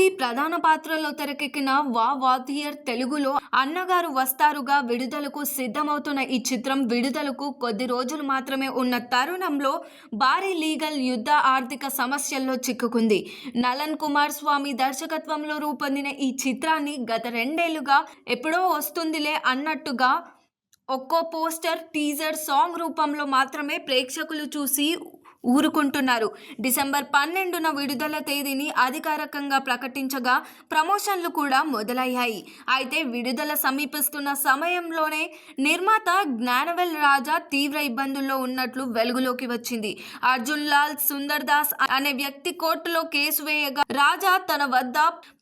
స్వాతి ప్రధాన పాత్రలో తెరకెక్కిన వా వాతియర్ తెలుగులో అన్నగారు వస్తారుగా విడుదలకు సిద్ధమవుతున్న ఈ చిత్రం విడుదలకు కొద్ది రోజులు మాత్రమే ఉన్న తరుణంలో భారీ లీగల్ యుద్ధ ఆర్థిక సమస్యల్లో చిక్కుకుంది. నలన్ కుమార్ స్వామి దర్శకత్వంలో రూపొందిన ఈ చిత్రాన్ని గత రెండేళ్ళుగా ఎప్పుడో వస్తుందిలే అన్నట్టుగా ఒక్కో పోస్టర్ టీజర్ సాంగ్ రూపంలో మాత్రమే ప్రేక్షకులు చూసి ఊరుకుంటున్నారు. డిసెంబర్ పన్నెండున విడుదల తేదీని అధికారికంగా ప్రకటించగా ప్రమోషన్లు కూడా మొదలయ్యాయి. అయితే విడుదల సమీపిస్తున్న సమయంలోనే నిర్మాత జ్ఞానవేల్ రాజా తీవ్ర ఇబ్బందుల్లో ఉన్నట్లు వెలుగులోకి వచ్చింది. అర్జున్ లాల్ సుందర్ దాస్ అనే వ్యక్తి కోర్టులో కేసు వేయగా రాజా తన వద్ద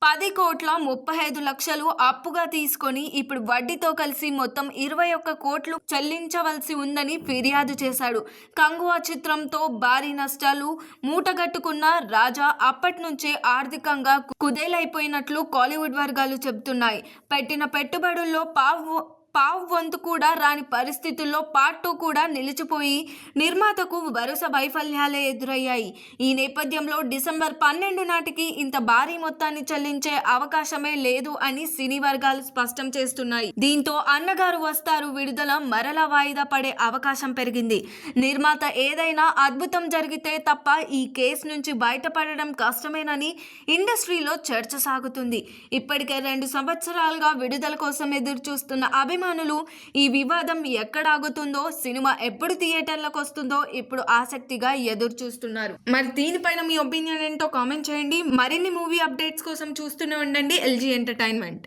పది కోట్ల ముప్పై ఐదు లక్షలు అప్పుగా తీసుకొని ఇప్పుడు వడ్డీతో కలిసి మొత్తం ఇరవై ఒక్క కోట్లు చెల్లించవలసి ఉందని ఫిర్యాదు చేశాడు. కంగువా చిత్రంతో భారీ నష్టాలు మూటగట్టుకున్న రాజా అప్పటి నుంచే ఆర్థికంగా కుదేలైపోయినట్లు కాలీవుడ్ వర్గాలు చెబుతున్నాయి. పెట్టిన పెట్టుబడుల్లో పావు పావు వంతు కూడా రాని పరిస్థితుల్లో పార్ట్ టూ కూడా నిలిచిపోయి నిర్మాతకు వరుస వైఫల్యాలే ఎదురయ్యాయి. ఈ నేపథ్యంలో డిసెంబర్ పన్నెండు నాటికి ఇంత భారీ మొత్తాన్ని చెల్లించే అవకాశమే లేదు అని సినీ వర్గాలు స్పష్టం చేస్తున్నాయి. దీంతో అన్నగారు వస్తారు విడుదల మరలా వాయిదా పడే అవకాశం పెరిగింది. నిర్మాత ఏదైనా అద్భుతం జరిగితే తప్ప ఈ కేసు నుంచి బయటపడడం కష్టమేనని ఇండస్ట్రీలో చర్చ సాగుతుంది. ఇప్పటికే రెండు సంవత్సరాలుగా విడుదల కోసం ఎదురు చూస్తున్న అభిమానులు ఈ వివాదం ఎక్కడ ఆగుతుందో సినిమా ఎప్పుడు థియేటర్లకు వస్తుందో ఇప్పుడు ఆసక్తిగా ఎదురు చూస్తున్నారు మరి దీనిపైన మీ ఒపీనియన్ ఏంటో కామెంట్ చేయండి. మరిన్ని మూవీ అప్డేట్స్ కోసం చూస్తూనే ఉండండి. LG entertainment.